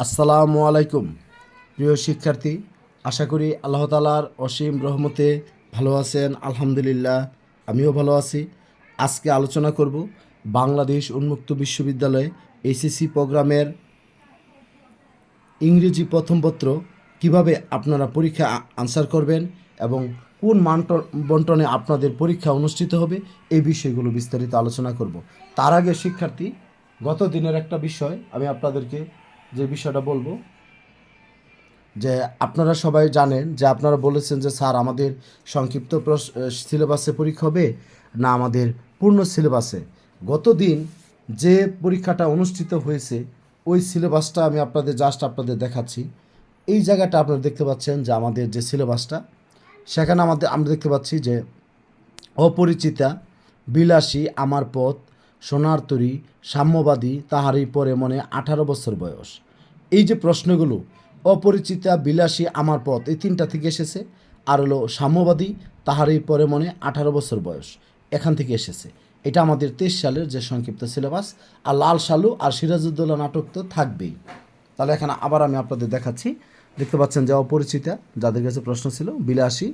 আসসালামু আলাইকুম। প্রিয় শিক্ষার্থী, আশা করি আল্লাহ তালার অসীম রহমতে ভালো আছেন, আলহামদুলিল্লাহ, আমিও ভালো আছি। আজকে আলোচনা করব বাংলাদেশ উন্মুক্ত বিশ্ববিদ্যালয়ে এসএসসি প্রোগ্রামের ইংরেজি প্রথম পত্র কীভাবে আপনারা পরীক্ষা আনসার করবেন এবং কোন মান বন্টনে আপনাদের পরীক্ষা অনুষ্ঠিত হবে এই বিষয়গুলো বিস্তারিত আলোচনা করব। তার আগে শিক্ষার্থী, গত দিনের একটা বিষয় আমি আপনাদেরকে যে বিষয়টা বলব, যে আপনারা সবাই জানেন যে আপনারা বলেছেন যে, স্যার, আমাদের সংক্ষিপ্ত সিলেবাসে পরীক্ষা হবে না আমাদের পূর্ণ সিলেবাসে। গত দিন যে পরীক্ষাটা অনুষ্ঠিত হয়েছে, ওই সিলেবাসটা আমি আপনাদের, জাস্ট আপনাদের দেখাচ্ছি। এই জায়গাটা আপনারা দেখতে পাচ্ছেন যে, আমাদের যে সিলেবাসটা, সেখানে আমাদের, আমরা দেখতে পাচ্ছি যে, অপরিচিতা, বিলাসী, আমার পথ সোনার তরী, সাম্যবাদী, তাহারই পরে মনে আঠারো বছর বয়স। এই যে প্রশ্নগুলো, অপরিচিতা, বিলাসী আমার পথ, এই তিনটা থেকে এসেছে। আর হলো সাম্যবাদী, তাহারই পরে মনে আঠারো বছর বয়স, এখান থেকে এসেছে। এটা আমাদের তেইশ সালের যে সংক্ষিপ্ত সিলেবাস, আর লাল সালু আর সিরাজউদ্দৌলা নাটক তো থাকবেই। তাহলে এখানে আবার আমি আপনাদের দেখাচ্ছি। দেখতে পাচ্ছেন যে অপরিচিতা, যাদের কাছে প্রশ্ন ছিল, বিলাসী।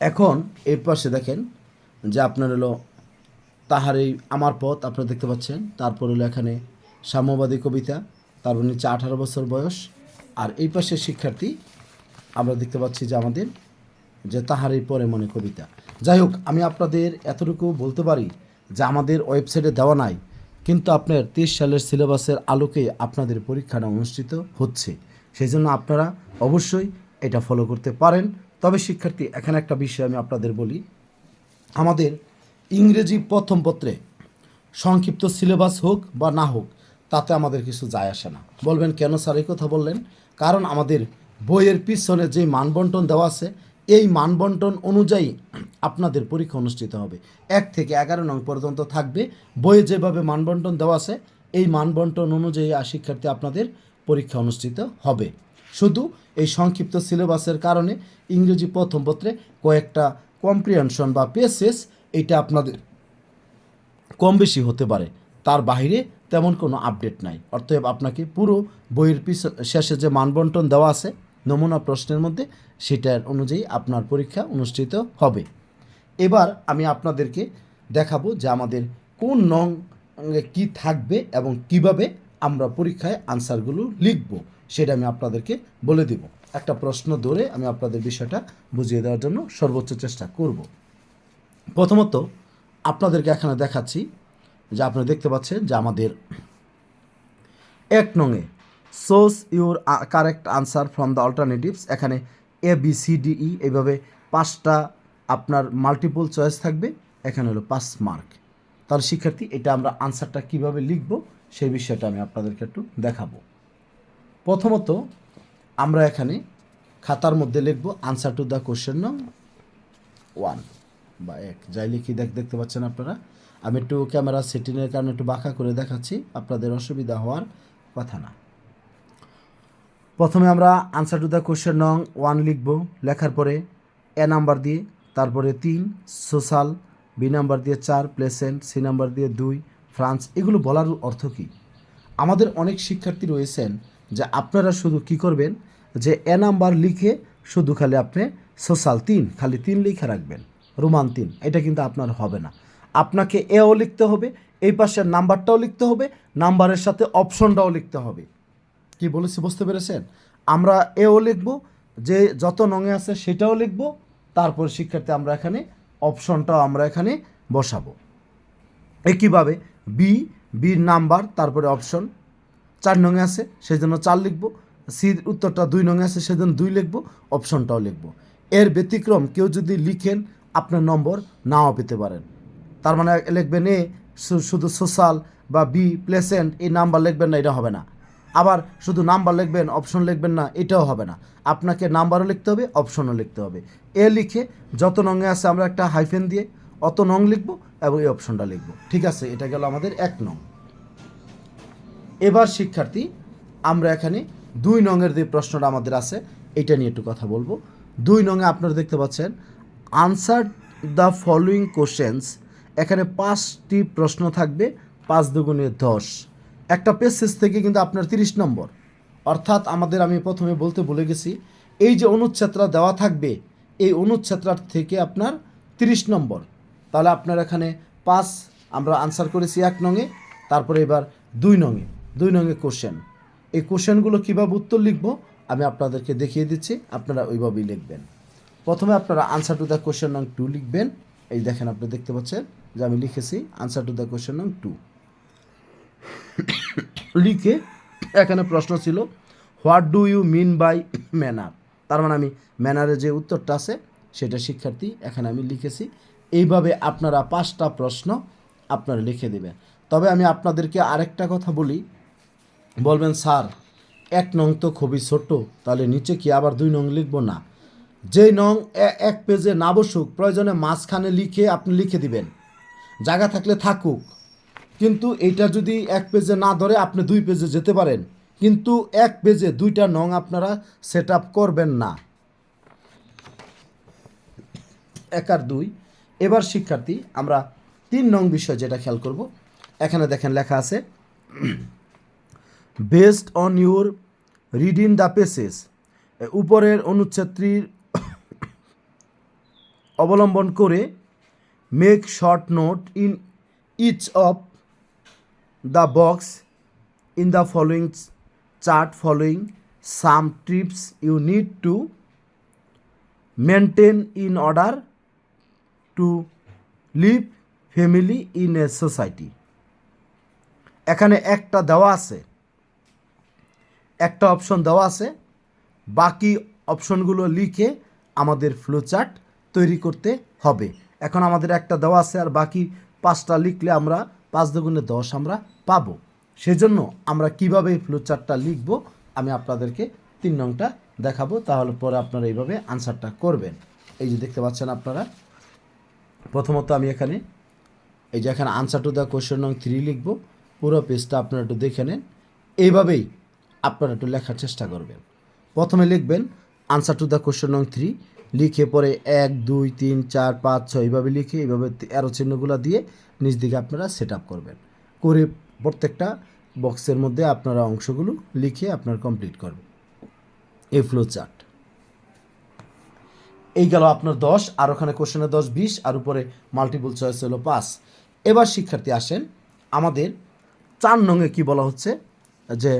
এখন এর পাশে দেখেন যে আপনার হলো তাহার এই আমার পথ, আপনারা দেখতে পাচ্ছেন। তারপর হলো এখানে সাম্যবাদী কবিতা, তারপর নিচে আঠারো বছর বয়স। আর এই পাশে শিক্ষার্থী, আমরা দেখতে পাচ্ছি যে আমাদের, যে তাহারই পরে মনে কবিতা। যাই হোক, আমি আপনাদের এতটুকু বলতে পারি যে আমাদের ওয়েবসাইটে দেওয়া নাই, কিন্তু আপনার তেইশ সালের সিলেবাসের আলোকে আপনাদের পরীক্ষাটা অনুষ্ঠিত হচ্ছে। সেই জন্য আপনারা অবশ্যই এটা ফলো করতে পারেন। তবে শিক্ষার্থী, এখানে একটা বিষয় আমি আপনাদের বলি। আমাদের ইংরেজি প্রথম পত্রে সংক্ষিপ্ত সিলেবাস হোক বা না হোক, তাতে আমাদের কিছু যায় আসে না। বলবেন, কেন স্যার এই কথা বললেন? কারণ আমাদের বইয়ের পিছনে যে মানবন্টন দেওয়া আছে, এই মানবন্টন অনুযায়ী আপনাদের পরীক্ষা অনুষ্ঠিত হবে। এক থেকে এগারো নং পর্যন্ত থাকবে। বইয়ে যেভাবে মানবন্টন দেওয়া আছে, এই মানবন্টন অনুযায়ী আর শিক্ষার্থী আপনাদের পরীক্ষা অনুষ্ঠিত হবে। শুধু এই সংক্ষিপ্ত সিলেবাসের কারণে ইংরেজি প্রথম পত্রে কয়েকটা কম্প্রিহেনশন বা পেসেস এটা আপনাদের কম বেশি হতে পারে। তার বাইরে তেমন কোনো আপডেট নাই। অর্থাৎ আপনাকে পুরো বইয়ের পিছ, শেষে যে মানবন্টন দেওয়া আছে, নমুনা প্রশ্নের মধ্যে, সেটার অনুযায়ী আপনার পরীক্ষা অনুষ্ঠিত হবে। এবার আমি আপনাদেরকে দেখাবো যে আমাদের কোন নং কি থাকবে এবং কীভাবে আমরা পরীক্ষায় আনসারগুলো লিখব, সেটা আমি আপনাদেরকে বলে দিব। একটা প্রশ্ন ধরে আমি আপনাদের বিষয়টা বুঝিয়ে দেওয়ার জন্য সর্বোচ্চ চেষ্টা করব। প্রথমত, আপনাদেরকে এখানে দেখাচ্ছি যে আপনারা দেখতে পাচ্ছেন যে আমাদের এক নঙে source your correct answer from the alternatives এখানে A B C D E এইভাবে পাঁচটা আপনার মাল্টিপল চয়েস থাকবে। এখানে হলো পাঁচ মার্ক তাহলে শিক্ষার্থী, এটা আমরা আনসারটা কীভাবে লিখব সেই বিষয়টা আমি আপনাদেরকে একটু দেখাবো। প্রথমত, আমরা এখানে খাতার মধ্যে লিখব আনসার টু দ্য কোশ্চেন নং ওয়ান বা এক। যাই লিখি, দেখ, দেখতে পাচ্ছেন আপনারা। আমি একটু ক্যামেরা সেটিংয়ের কারণে একটু বাঁকা করে দেখাচ্ছি, আপনাদের অসুবিধা হওয়ার কথা না। প্রথমে আমরা আনসার টু দ্য কোশ্চেন নং ওয়ান লিখব, লেখার পরে এ নাম্বার দিয়ে, তারপরে তিন সোশ্যাল বি নাম্বার দিয়ে চার প্লেসেন্ট সি নাম্বার দিয়ে দুই ফ্রান্স এগুলো বলার অর্থ কী? আমাদের অনেক শিক্ষার্থী রয়েছেন যে আপনারা শুধু কি করবেন? যে এ নাম্বার লিখে শুধু খালি আপনি সোশ্যাল তিন, খালি তিন লিখে রাখবেন। রোমান তিন এটা কিন্তু আপনার হবে না। আপনাকে এও লিখতে হবে, এই পাশের নাম্বারটাও লিখতে হবে, নাম্বারের সাথে অপশনটাও লিখতে হবে। কি বলেছি, বুঝতে পেরেছেন? আমরা এও লিখব, যে যত নঙে আছে সেটাও লিখব, তারপর শিক্ষার্থী আমরা এখানে, অপশনটাও আমরা এখানে বসাবো। একইভাবে বি বির নাম্বার, তারপরে অপশন, চার নঙে আছে সেই জন্য চার লিখব। সির উত্তরটা দুই নঙে আছে, সেজন্য দুই লিখব, অপশনটাও লিখব। এর ব্যতিক্রম, কেউ যদি লিখেন আপনার নম্বর নাও পেতে পারেন। তার মানে লিখবেন এ শুধু সোশ্যাল বা বি প্লেসেন্ট এই নাম্বার লিখবেন না, এটা হবে না। আবার শুধু নাম্বার লিখবেন অপশন লিখবেন না, এটাও হবে না। আপনাকে নাম্বারও লিখতে হবে অপশনও লিখতে হবে। এ লিখে যত নঙে আছে, আমরা একটা হাইফেন দিয়ে অত নং লিখব এবং এই অপশনটা লিখব। ঠিক আছে, এটা গেল আমাদের এক নং। এবার শিক্ষার্থী, আমরা এখানে দুই নঙের যে প্রশ্নটা আমাদের আছে, এটা নিয়ে একটু কথা বলব। দুই নঙে আপনারা দেখতে পাচ্ছেন আনসার দ্য ফলোয়িং কোশ্চেন্স এখানে পাঁচটি প্রশ্ন থাকবে, পাঁচ দুগুণে দশ। একটা পেসেস থেকে কিন্তু আপনার তিরিশ নম্বর। অর্থাৎ আমাদের আমি প্রথমে বলতে ভুলে গেছি, এই যে অনুচ্ছেদটা দেওয়া থাকবে, এই অনুচ্ছেদটার থেকে আপনার তিরিশ নম্বর। তাহলে আপনার এখানে পাঁচ, আমরা আনসার করেছি এক নঙে, তারপরে এবার দুই নঙে দুই নঙে কোশ্চেন এই কোশ্চেনগুলো কীভাবে উত্তর লিখব, আমি আপনাদেরকে দেখিয়ে দিচ্ছি, আপনারা ওইভাবেই লিখবেন। প্রথমে আপনারা আনসার টু দ্য কোশ্চেন নং টু লিখবেন। এই দেখেন আপনি দেখতে পাচ্ছেন যে আমি লিখেছি আনসার টু দ্য কোশ্চেন নং টু লিখে এখানে প্রশ্ন ছিল what do you mean by manner তার মানে আমি ম্যানারের যে উত্তরটা আছে, সেটা শিক্ষার্থী এখানে আমি লিখেছি। এইভাবে আপনারা পাঁচটা প্রশ্ন আপনারা লিখে দেবেন। তবে আমি আপনাদেরকে আরেকটা কথা বলি। বলবেন, স্যার, এক নং তো খুবই ছোট, তাহলে নিচে কি আবার দুই নং লিখব? না। যেই নং এক পেজে না বসুক, প্রয়োজনে মাঝখানে লিখে আপনি লিখে দিবেন। জায়গা থাকলে থাকুক। কিন্তু এইটা যদি এক পেজে না ধরে আপনি দুই পেজে যেতে পারেন, কিন্তু এক পেজে দুইটা নং আপনারা সেট করবেন না। এক আর দুই। এবার শিক্ষার্থী, আমরা তিন নং বিষয় যেটা খেয়াল করব, এখানে দেখেন লেখা আছে based on your reading the passage উপরের অনুচ্ছেদটির অবলম্বন করে make short note in each of the box in the following chart following some trips you need to maintain in order to live family in a society এখানে একটা দেওয়া আছে, একটা option দেওয়া আছে, বাকি অপশনগুলো লিখে আমাদের ফ্লো চার্ট তৈরি করতে হবে। এখন আমাদের একটা দেওয়া আছে আর বাকি পাঁচটা লিখলে আমরা পাঁচ দুগুণে দশ আমরা পাবো। সেজন্য আমরা কীভাবে এই ফ্লোচার্টটা লিখব, আমি আপনাদেরকে তিন নংটা দেখাবো, তাহলে পরে আপনারা এইভাবে আনসারটা করবেন। এই যে দেখতে পাচ্ছেন আপনারা, প্রথমত আমি এখানে, এই যে এখানে আনসার টু দ্য কোয়েশ্চেন নং থ্রি লিখব, পুরো পেজটা আপনারা একটু দেখে নেন। এইভাবেই আপনারা একটু লেখার চেষ্টা করবেন। প্রথমে লিখবেন আনসার টু দ্য কোয়েশ্চেন নং থ্রি লিখে পরে এক, দুই, তিন, চার, পাঁচ, ছয় এইভাবে লিখে এইভাবে অ্যারো চিহ্নগুলো দিয়ে নিজ দিকে আপনারা সেট করবেন। করে প্রত্যেকটা বক্সের মধ্যে আপনারা অংশগুলো লিখে আপনারা কমপ্লিট করবেন। এই ফ্লো চার্ট এই গেল আপনার দশ, আর ওখানে কোশ্চেনে দশ, বিশ, আর উপরে মাল্টিপল চয়েস হলো পাস এবার শিক্ষার্থী আসেন, আমাদের চার নঙে কি বলা হচ্ছে? যে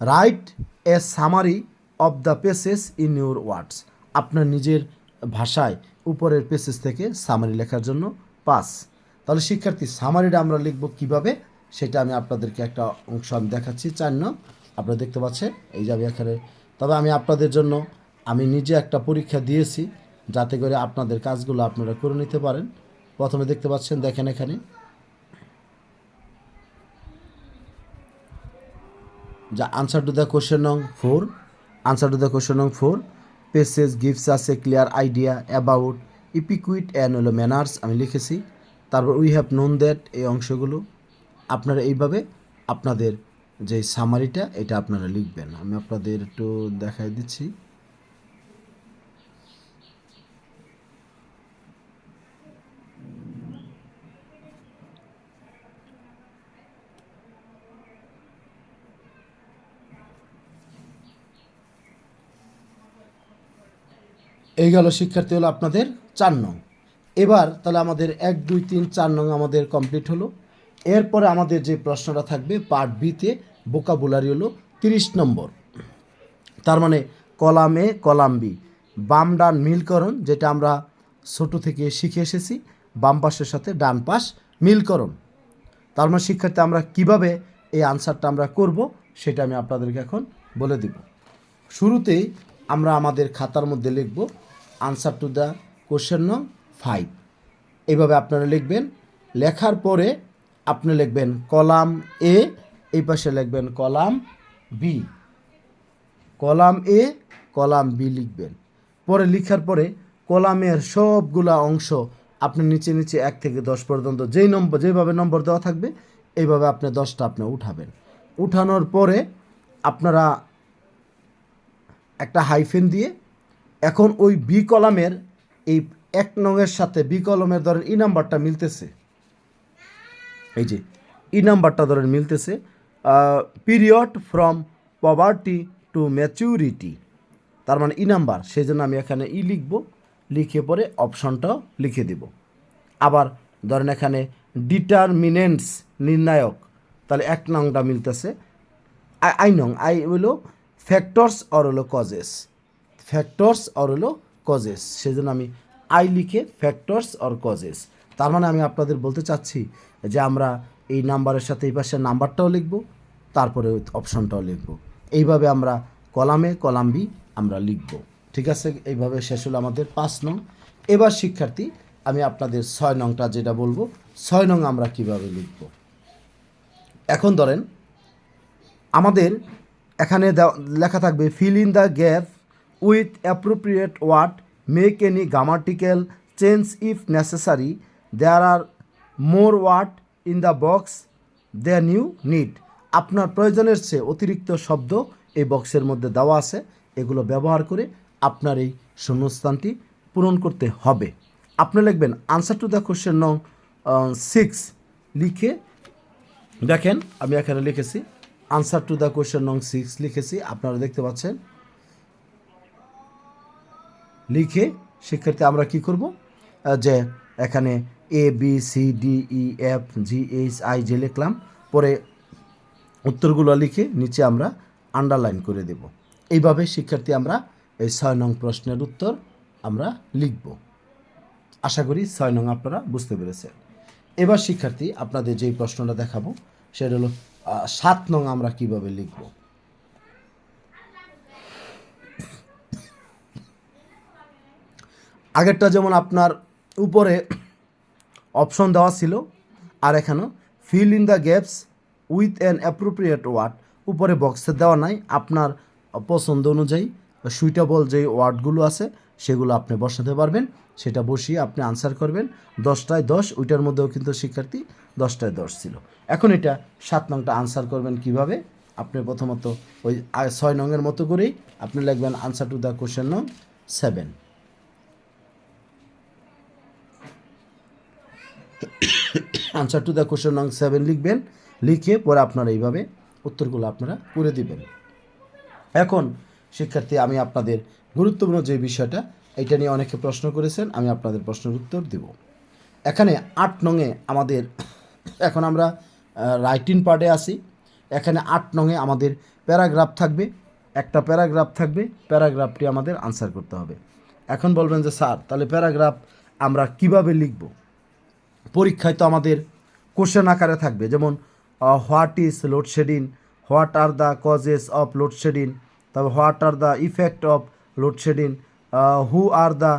write a summary of the passage in your words আপনার নিজের ভাষায় উপরের পেসেস থেকে সামারি লেখার জন্য পাস তাহলে শিক্ষার্থী সামারিটা আমরা লিখব কীভাবে? সেটা আমি আপনাদেরকে একটা অংশ আমি দেখাচ্ছি, চার নং। আপনারা দেখতে পাচ্ছেন, এই যাবে এখানে। তবে আমি আপনাদের জন্য, আমি নিজে একটা পরীক্ষা দিয়েছি, যাতে করে আপনাদের কাজগুলো আপনারা করে নিতে পারেন। প্রথমে দেখতে পাচ্ছেন, দেখেন এখানে। যা আনসার টু দ্য কোশ্চেন নং four answer to the question নং ফোর পেসেজ গিভস আছে clear idea about etiquette and হলো ম্যানার্স আমি লিখেছি। তারপর উই হ্যাভ নোন দ্যাট এই অংশগুলো। আপনারা এইভাবে আপনাদের যে সামারিটা এটা আপনারা লিখবেন। আমি আপনাদের একটু দেখাই দিচ্ছি। গেল শিক্ষার্থী হলো আপনাদের চার নং। এবার তাহলে আমাদের এক, দুই, তিন, চার নং আমাদের কমপ্লিট হলো। এরপরে আমাদের যে প্রশ্নটা থাকবে পার্ট বিতে বোকাবুলারি হলো তিরিশ নম্বর। তার মানে কলাম এ কলাম বি বাম ডান মিলকরণ যেটা আমরা ছোট থেকে শিখে এসেছি, বাম পাশের সাথে ডান পাশ মিলকরণ তার মানে শিক্ষার্থী, আমরা কীভাবে এই আনসারটা আমরা করব সেটা আমি আপনাদেরকে এখন বলে দিব। শুরুতেই আমরা আমাদের খাতার মধ্যে লিখব আনসার টু দ্য কোশ্চেন নং ফাইভ। এইভাবে আপনারা লিখবেন। লেখার পরে আপনি লিখবেন কলাম এ, এই পাশে লিখবেন column B. Column A, column B লিখবেন। পরে লিখার পরে কলামের সবগুলা অংশ আপনি নিচে নিচে এক থেকে দশ পর্যন্ত যেই নম্বর যেভাবে নম্বর দেওয়া থাকবে, এইভাবে আপনি দশটা আপনি উঠাবেন। উঠানোর পরে আপনারা একটা হাইফেন দিয়ে এখন ওই বি কলামের এই এক নংয়ের সাথে বি কলমের ধরেন ই নাম্বারটা মিলতেছে। এই যে ই নাম্বারটা ধরেন মিলতেছে period from poverty to maturity তার মানে ই নাম্বার সেই জন্য আমি এখানে ই লিখব, লিখে পরে অপশনটাও লিখে দিব। আবার ধরেন এখানে ডিটারমিনেন্টস নির্ণায়ক, তাহলে এক নংটা মিলতেছে। আই- আই নং, আই হলো ফ্যাক্টরস অর হলো কজেস ফ্যাক্টরস অর হলো কজেস সেজন্য আমি আই লিখে ফ্যাক্টরস অর কজেস তার মানে আমি আপনাদের বলতে চাচ্ছি যে আমরা এই নাম্বারের সাথে এই পাশে নাম্বারটাও লিখব, তারপরে ওই অপশনটাও লিখব। এইভাবে আমরা কলামে কলাম বি আমরা লিখব। ঠিক আছে? এইভাবে শেষ হলো আমাদের পাঁচ নং। এবার শিক্ষার্থী, আমি আপনাদের ছয় নংটা যেটা বলব, ছয় নং আমরা কীভাবে লিখব? এখন ধরেন, আমাদের এখানে লেখা থাকবে fill in the gap with appropriate word, make any grammatical change if necessary, there are more word in the box then you need. আপনার প্রয়োজনের চেয়ে অতিরিক্ত শব্দ এই বক্সের মধ্যে দেওয়া আছে। এগুলো ব্যবহার করে আপনার এই শূন্যস্থানটি পূরণ করতে হবে। আপনি লিখবেন আনসার টু দ্য কোশ্চেন নং সিক্স লিখে, দেখেন আমি এখানে লিখেছি, আনসার টু দ্য কোয়েশ্চেন নং সিক্স লিখেছি, আপনারা দেখতে পাচ্ছেন। লিখে শিক্ষার্থী আমরা কি করব? যে এখানে A B C D E F G H I যে লিখলাম, পরে উত্তরগুলো লিখে নিচে আমরা আন্ডারলাইন করে দেব। এইভাবে শিক্ষার্থী আমরা এই ছয় নং প্রশ্নের উত্তর আমরা লিখব। আশা করি ছয় নং আপনারা বুঝতে পেরেছেন। এবার শিক্ষার্থী, আপনাদের যেই প্রশ্নটা দেখাবো, সেটা হলো সাত নং আমরা কীভাবে লিখব? আগেরটা যেমন আপনার উপরে অপশন দেওয়া ছিল, আর এখানেও fill in the gaps with an appropriate word উপরে বক্সে দেওয়া নাই, আপনার পছন্দ অনুযায়ী সুইটেবল যে ওয়ার্ডগুলো আছে, সেগুলো আপনি বসাতে পারবেন। সেটা বসিয়ে আপনি আনসার করবেন। দশটায় দশ, ওইটার মধ্যেও কিন্তু শিক্ষার্থী দশটায় দশ ছিল। এখন এটা সাত নংটা আনসার করবেন কীভাবে? আপনি প্রথমত ওই ছয় নংয়ের মতো করেই আপনি লিখবেন আনসার টু দ্য কোশ্চেন নং seven answer to the question নং সেভেন লিখবেন। লিখে পরে আপনারা এইভাবে উত্তরগুলো আপনারা করে দিবেন। এখন, শিক্ষার্থী, আমি আপনাদের গুরুত্বপূর্ণ যে বিষয়টা, এটা নিয়ে অনেকে প্রশ্ন করেছেন, আমি আপনাদের প্রশ্নের উত্তর দেব। এখানে আট নংয়ে আমাদের, এখন আমরা রাইটিং পার্টে আসি এখানে আট নংয়ে আমাদের প্যারাগ্রাফ থাকবে। একটা প্যারাগ্রাফ থাকবে, প্যারাগ্রাফটি আমাদের আনসার করতে হবে। এখন বলবেন যে, স্যার, তাহলে প্যারাগ্রাফ আমরা কীভাবে লিখব? পরীক্ষায় তো আমাদের কোশ্চেন আকারে থাকবে। যেমন what is load shedding what are the causes of load shedding তারপর what are the effect of load shedding who are the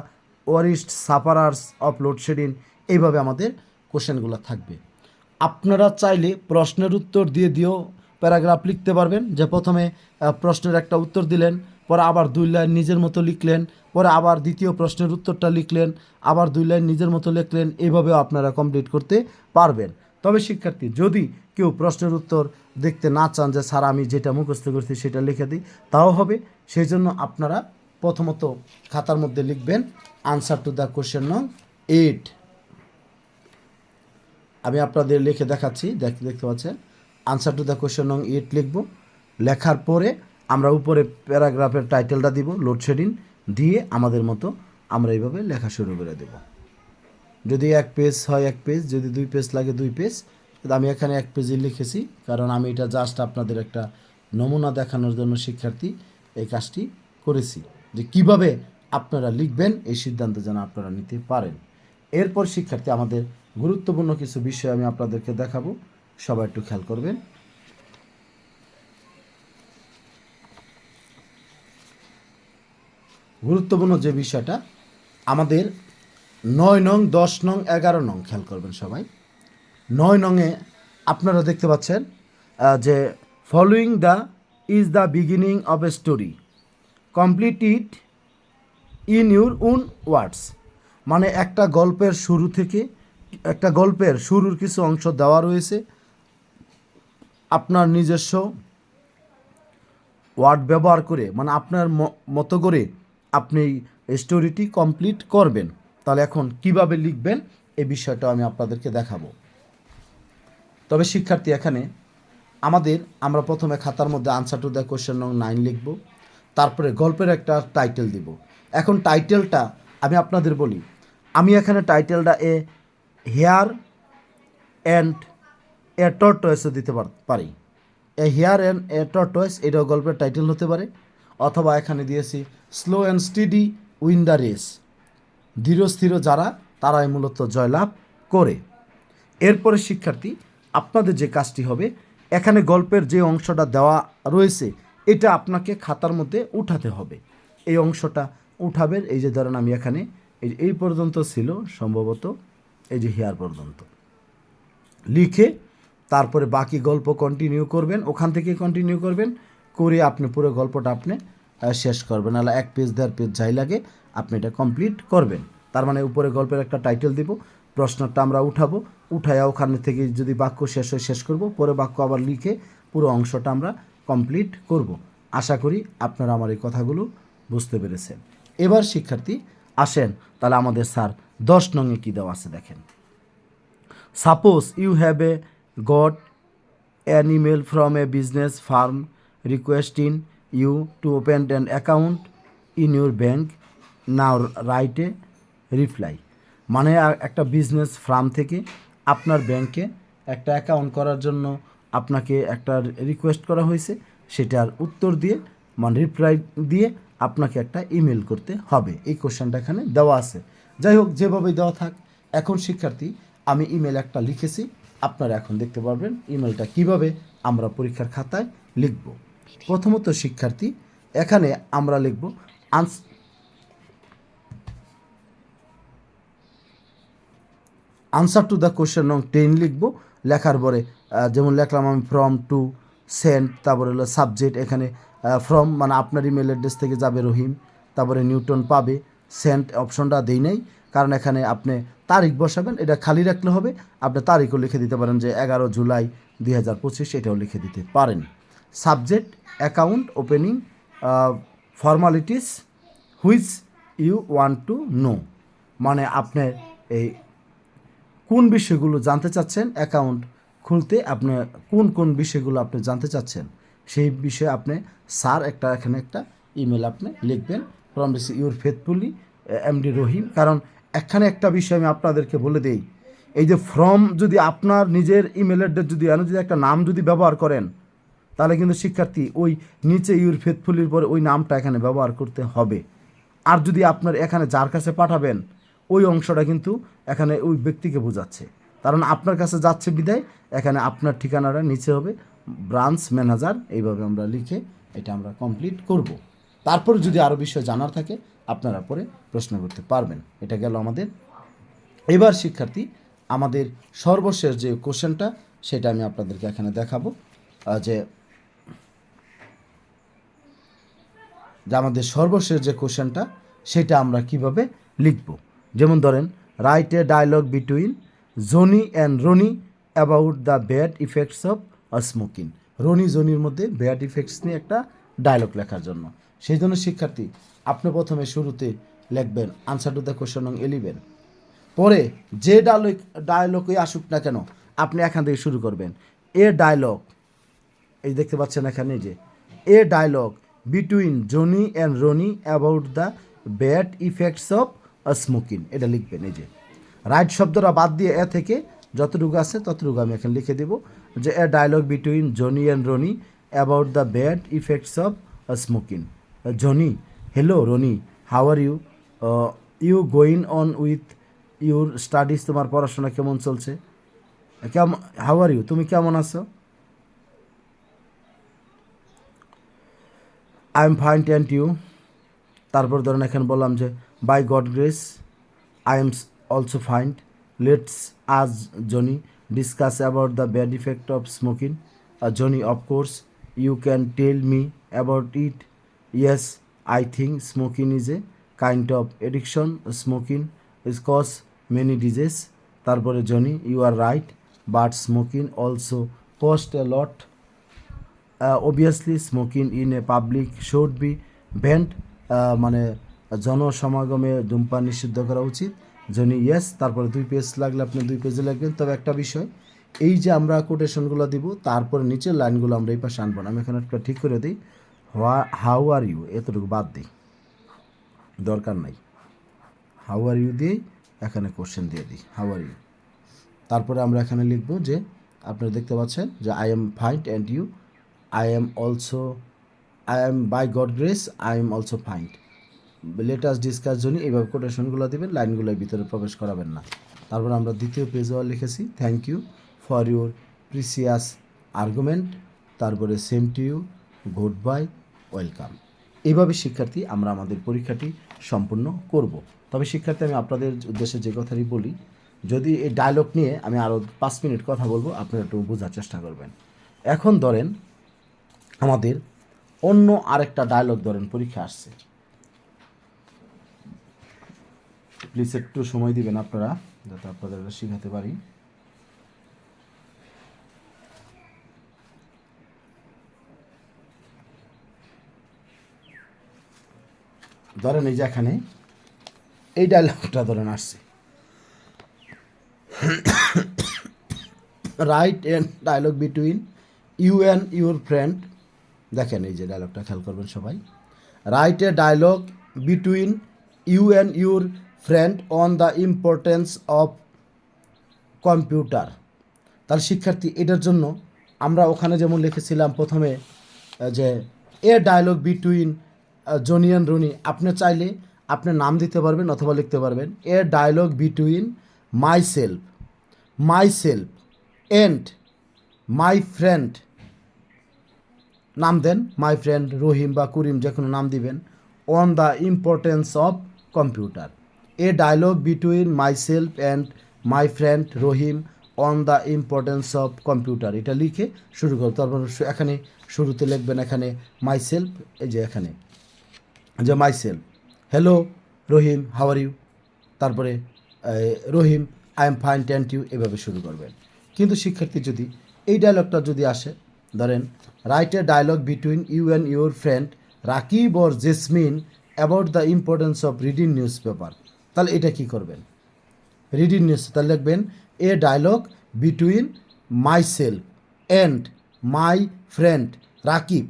worst sufferers of load shedding এইভাবে আমাদের কোশ্চেনগুলো থাকবে। আপনারা চাইলে প্রশ্নের উত্তর দিয়ে দিয়েও প্যারাগ্রাফ লিখতে পারবেন, যে প্রথমে প্রশ্নের একটা উত্তর দিলেন, পরে আবার দুই লাইন নিজের মতো লিখলেন, পরে আবার দ্বিতীয় প্রশ্নের উত্তরটা লিখলেন, আবার দুই লাইন নিজের মতো লিখলেন এইভাবেও আপনারা কমপ্লিট করতে পারবেন। তবে শিক্ষার্থী, যদি কেউ প্রশ্নের উত্তর দেখতে না চান যে, স্যার, আমি যেটা মুখস্থ করছি সেটা লিখে দিই, তাও হবে। সেই জন্য আপনারা প্রথমত খাতার মধ্যে লিখবেন আনসার টু দ্য কোশ্চেন নং এইট আমি আপনাদের লিখে দেখাচ্ছি, দেখ, দেখতে পাচ্ছেন? আনসার টু দ্য কোশ্চেন নং এইট লিখব। লেখার পরে আমরা উপরে প্যারাগ্রাফের টাইটেলটা দিব লোডশেডিং দিয়ে আমাদের মতো আমরা এইভাবে লেখা শুরু করে দেব। যদি এক পেজ হয় এক পেজ যদি দুই পেজ লাগে দুই পেজ আমি এখানে এক পেজে লিখেছি, কারণ আমি এটা জাস্ট আপনাদের একটা নমুনা দেখানোর জন্য শিক্ষার্থী এই কাজটি করেছি। যে কীভাবে আপনারা লিখবেন, এই সিদ্ধান্ত যেন আপনারা নিতে পারেন। এরপর শিক্ষার্থী, আমাদের গুরুত্বপূর্ণ কিছু বিষয় আমি আপনাদেরকে দেখাবো। সবাই একটু খেয়াল করবেন। গুরুত্বপূর্ণ যে বিষয়টা, আমাদের নয় নং, দশ নং, এগারো নং খেয়াল করবেন সবাই। নয় নংয়ে আপনারা দেখতে পাচ্ছেন যে following the is the beginning of a story complete it in your own words মানে একটা গল্পের শুরু থেকে, একটা গল্পের শুরুর কিছু অংশ দেওয়া রয়েছে আপনার নিজস্ব ওয়ার্ড ব্যবহার করে মানে আপনার মতো করে আপনি স্টোরিটি কমপ্লিট করবেন। তাহলে এখন কীভাবে লিখবেন, এই বিষয়টা আমি আপনাদেরকে দেখাবো। তবে শিক্ষার্থী, এখানে আমাদের, আমরা প্রথমে খাতার মধ্যে আনসার টু দ্য কোয়েশ্চেন নং নাইন লিখব, তারপরে গল্পের একটা টাইটেল দিব। এখন টাইটেলটা আমি আপনাদের বলি। আমি এখানে টাইটেলটা এ হেয়ার অ্যান্ড এ টর্টয়েসও দিতে পার- a hare and a tortoise এটাও গল্পের টাইটেল হতে পারে। অথবা এখানে দিয়েছি slow and steady win the race ধীরস্থির যারা, তারাই মূলত জয়লাভ করে। এরপরে শিক্ষার্থী, আপনাদের যে কাজটি হবে, এখানে গল্পের যে অংশটা দেওয়া রয়েছে, এটা আপনাকে খাতার মধ্যে উঠাতে হবে। এই অংশটা উঠাবেন, এই যে ধরেন আমি এখানে, এই এই পর্যন্ত ছিল, সম্ভবত এই যে হেয়ার পর্যন্ত। লিখে তারপরে বাকি গল্প কন্টিনিউ করবেন, ওখান থেকে কন্টিনিউ করবেন, করে আপনি পুরো গল্পটা আপনি শেষ করবেন। নাহলে এক পেজ দেড় পেজ যাই লাগে, আপনি এটা কমপ্লিট করবেন। তার মানে উপরে গল্পের একটা টাইটেল দিব, প্রশ্নটা আমরা উঠাবো, উঠায়া ওখানে থেকে যদি বাক্য শেষ হয় শেষ করব, পরে বাক্য আবার লিখে পুরো অংশটা আমরা কমপ্লিট করব। আশা করি আপনারা আমার এই কথাগুলো বুঝতে পেরেছেন। এবার শিক্ষার্থী আসেন, তাহলে আমাদের স্যার দশ নঙে কী দেওয়া আছে দেখেন। Suppose you have a got an email from a business firm requesting you to open an account in your bank. Now write a reply. মানে একটা বিজনেস ফার্ম থেকে আপনার ব্যাংকে একটা অ্যাকাউন্ট করার জন্য আপনাকে একটা রিকোয়েস্ট করা হয়েছে সেটার উত্তর দিয়ে মানে রিপ্লাই দিয়ে আপনাকে একটা ইমেল করতে হবে এই কোশ্চেনটা এখানে দেওয়া আছে যাই হোক যেভাবে দেওয়া থাক, এখন শিক্ষার্থী, আমি ইমেল একটা লিখেছি আপনারা এখন দেখতে পারবেন ইমেলটা কীভাবে আমরা পরীক্ষার খাতায় লিখব। প্রথমত শিক্ষার্থী, এখানে আমরা লিখব answer answer to the question নং টেন লিখব। লেখার পরে যেমন লেখলাম আমি ফ্রম টু সেন্ট তারপরে হলো সাবজেক্ট এখানে ফ্রম মানে আপনার ইমেল অ্যাড্রেস থেকে যাবে রহিম, তারপরে নিউটন পাবে সেন্ট অপশনটা দেই নাই, কারণ এখানে আপনি তারিখ বসাবেন, এটা খালি রাখলে হবে। আপনি তারিখও লিখে দিতে পারেন যে এগারো জুলাই দুই হাজার পঁচিশ এটাও লিখে দিতে পারেন। Subject, account, opening formalities, which you want to know. মানে আপনার এই কোন বিষয়গুলো জানতে চাচ্ছেন, অ্যাকাউন্ট খুলতে আপনি কোন কোন বিষয়গুলো আপনি জানতে চাচ্ছেন, সেই বিষয়ে আপনি স্যার একটা এখানে একটা ইমেল আপনি লিখবেন, from this your faithfully MD Rahim. কারণ এখানে একটা বিষয় আমি আপনাদেরকে বলে দেই। এই যে ফর্ম যদি আপনার নিজের ইমেল অ্যাড্রেস যদি এখানে যদি একটা নাম যদি ব্যবহার করেন, তাহলে কিন্তু শিক্ষার্থী ওই নিচে ইউর ফেথফুলির পরে ওই নামটা এখানে ব্যবহার করতে হবে। আর যদি আপনার এখানে যার কাছে পাঠাবেন, ওই অংশটা কিন্তু এখানে ওই ব্যক্তিকে বোঝাচ্ছে। কারণ আপনার কাছে যাচ্ছে বিদায়, এখানে আপনার ঠিকানাটা নিচে হবে। ব্রাঞ্চ ম্যানেজার, এইভাবে আমরা লিখে এটা আমরা কমপ্লিট করব। তারপর যদি আরও বিষয় জানার থাকে, আপনারা পরে প্রশ্ন করতে পারবেন। এটা গেল আমাদের। এবার শিক্ষার্থী, আমাদের সর্বশেষ যে কোশ্চেনটা, সেটা আমি আপনাদেরকে এখানে দেখাবো। যে আমাদের সর্বশেষ যে কোশ্চেনটা, সেটা আমরা কীভাবে লিখব? যেমন ধরেন write a dialogue between Johnny and Ronny about the bad effects of smoking Ronny, জনির মধ্যে ব্যাড ইফেক্টস নিয়ে একটা ডায়লগ লেখার জন্য। সেই জন্য শিক্ষার্থী, আপনি প্রথমে শুরুতে লিখবেন আনসার টু দ্য কোশ্চেন নং এলিভেন পরে যে ডায়লগ ডায়লগই আসুক না কেন, আপনি এখান থেকে শুরু করবেন। এ ডায়লগ এই দেখতে পাচ্ছেন এখানে যে, a dialogue between Johnny and Ronny about the bad effects of smoking এটা লিখবেন এই যে। রাইট শব্দটা বাদ দিয়ে এ থেকে যতটুকু আছে ততটুকু আমি এখানে লিখে দেব যে, a dialogue between Johnny and Ronny about the bad effects of smoking Johnny hello Ronny how are you you going on with your studies তোমার পড়াশোনা কেমন চলছে? কেমন হাউ আর ইউ তুমি কেমন আছো? I am fine and you তারপর ধরেন এখানে বললাম যে by God grace I am also fine let's us Johnny discuss about the bad effect of smoking Johnny of course you can tell me about it yes I think smoking is a kind of addiction smoking is cause many diseases তারপরে Johnny you are right but smoking also cost a lot obviously smoking in a public should be banned মানে জনসমাগমে ধূমপান নিষিদ্ধ করা উচিত। Johnny yes তারপরে দুই page লাগলে আপনি দুই পেজে লাগবেন তবে একটা বিষয়, এই যে আমরা কোটেশনগুলো দিব, তারপরে নিচের লাইনগুলো আমরা এই পাশে আনব না। আমি এখানে একটা ঠিক করে দিই। হাউ আর ইউ এতটুকু বাদ দিই। দরকার নাই। হাউ আর ইউ দিয়েই এখানে কোশ্চেন দিয়ে দিই। হাউ আর ইউ তারপরে আমরা এখানে লিখব যে, আপনারা দেখতে পাচ্ছেন যে I am fine and you I am also I am by God grace I am also fine let us discuss জন্য এইভাবে কোটেশনগুলো দেবেন লাইনগুলোর ভিতরে প্রবেশ করাবেন না। তারপর আমরা দ্বিতীয় পেজও লিখেছি thank you for your precious argument তারপরে same to you goodbye welcome. এইভাবে শিক্ষার্থী আমরা আমাদের পরীক্ষাটি সম্পূর্ণ করব। তবে শিক্ষার্থী, আমি আপনাদের উদ্দেশ্যে যে কথাটি বলি, যদি এই ডায়লগ নিয়ে আমি আরও পাঁচ মিনিট কথা বলব, আপনারা একটু বোঝার চেষ্টা করবেন। এখন ধরেন আমাদের অন্য আরেকটা ডায়লগ ধরেন পরীক্ষা আসছে। প্লিজ একটু সময় দিবেন আপনারা, যাতে আপনাদের শেখাতে পারি। ধরেন এই যে এখানে, এই ডায়লগটা ধরেন আসছে। Write and dialogue between you and your friend দেখেন এই যে ডায়লগটা খেয়াল করবেন সবাই। Write a dialogue between you and your friend on the importance of computer তার শিক্ষার্থী, এটার জন্য আমরা ওখানে যেমন লিখেছিলাম প্রথমে যে এ ডায়লগ বিটুইন জনিয়ান রুনি, আপনি চাইলে আপনি নাম দিতে পারবেন অথবা লিখতে পারবেন। A dialogue between myself myself and my friend নাম দেন মাই ফ্রেন্ড রহিম বা করিম, যে কোনো নাম দিবেন। On the importance of computer a dialogue between myself and my friend Rahim on the importance of computer এটা লিখে শুরু করো। তারপর এখানে শুরুতে লিখবেন এখানে মাই সেলফ এই যে এখানে। যে my self hello Rahim how are you তারপরে Rahim I am fine thank you এভাবে শুরু করবেন। কিন্তু শিক্ষার্থী যদি এই ডায়লগটা যদি আসে, ধরেন write a dialogue between you and your friend Rakib or Jesmin about the importance of reading newspaper তাহলে এটা কি করবেন? রিডিং নিউজ তাহলে লিখবেন a dialogue between myself and my friend Rakib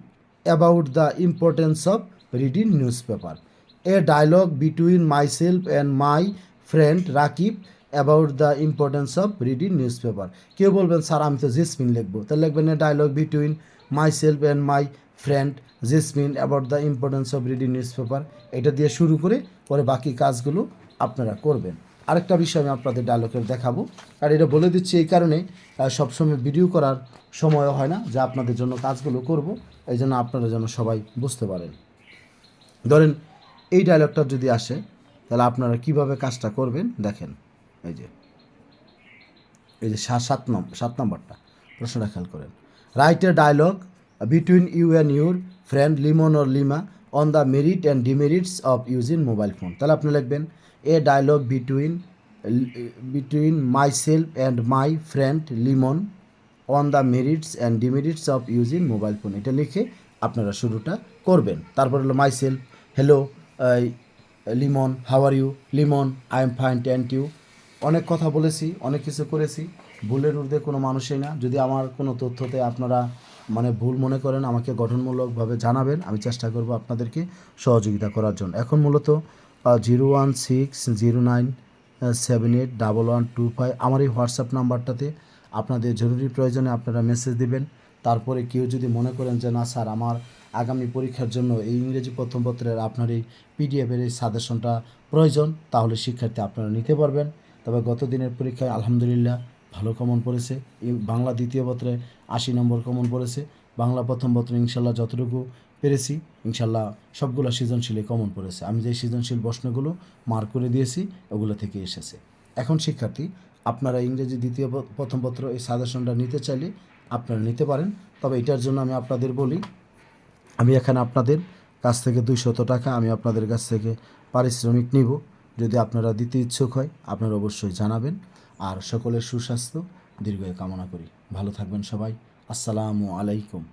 about the importance of reading newspaper a dialogue between myself and my friend Rakib about the importance of reading newspaper কেউ বলবেন, sir, আমি তো জেসমিন লিখব। তাহলে লিখবেন, a dialogue between myself and my friend Jesmin about the importance of reading newspaper এটা দিয়ে শুরু করে পরে বাকি কাজগুলো আপনারা করবেন। আরেকটা বিষয় আমি আপনাদের ডায়লগের দেখাবো। আর এটা বলে দিচ্ছি এই কারণে সবসময় ভিডিও করার সময়ও হয় না, যে আপনাদের জন্য কাজগুলো করব, এই জন্য আপনারা যেন সবাই বুঝতে পারেন। ধরেন এই ডায়লগটা যদি আসে, তাহলে আপনারা কীভাবে কাজটা করবেন? দেখেন, এই যে এই যে সাত নম্বর সাত নম্বরটা, প্রশ্নটা খেয়াল করেন। Write a dialogue between you and your friend Limon or Lima on the merit and demerits of using mobile phone তাহলে আপনি লিখবেন a dialogue between between myself and my friend Limon on the merits and demerits of using mobile phone এটা লিখে আপনারা শুরুটা করবেন। তারপর হলো myself hello Limon how are you Limon I am fine thank you অনেক কথা বলেছি, অনেক কিছু করেছি। ভুলের ঊর্ধ্বে কোনো মানুষই না। যদি আমার কোনো তথ্যতে আপনারা মানে ভুল মনে করেন, আমাকে গঠনমূলকভাবে জানাবেন। আমি চেষ্টা করব আপনাদেরকে সহযোগিতা করার জন্য। এখন মূলত zero one six zero nine seven eight double one two five আমার এই হোয়াটসঅ্যাপ নাম্বারটাতে আপনাদের জরুরি প্রয়োজনে আপনারা মেসেজ দিবেন। তারপরে কেউ যদি মনে করেন যে, না স্যার, আমার আগামী পরীক্ষার জন্য এই ইংরেজি প্রথম পত্রের আপনার এই পিডিএফের এই সাজেশনটা প্রয়োজন, তাহলে শিক্ষার্থী আপনারা নিতে পারবেন। তবে গত দিনের পরীক্ষায় আলহামদুলিল্লাহ ভালো কমন পড়েছে। বাংলা দ্বিতীয় পত্রে আশি নম্বর কমন পড়েছে। বাংলা প্রথম পত্রে ইনশাল্লাহ যতটুকু পেরেছি, ইনশাল্লাহ সবগুলো সৃজনশীলে কমন পড়েছে। আমি যে সৃজনশীল প্রশ্নগুলো মার্ক করে দিয়েছি, ওগুলো থেকে এসেছে। এখন শিক্ষার্থী, আপনারা ইংরেজি দ্বিতীয় প্রথম পত্র এই সাজেশনটা নিতে চাইলে আপনারা নিতে পারেন। তবে এটার জন্য আমি আপনাদের বলি আমি এখানে আপনাদের কাছ থেকে দুইশত টাকা আমি আপনাদের কাছ থেকে পারিশ্রমিক নিব। যদি আপনারা দিতে ইচ্ছুক হয়, আপনারা অবশ্যই জানাবেন। আর সকলের সুস্বাস্থ্য, দীর্ঘায়ু কামনা করি। ভালো থাকবেন সবাই। আসসালামু আলাইকুম।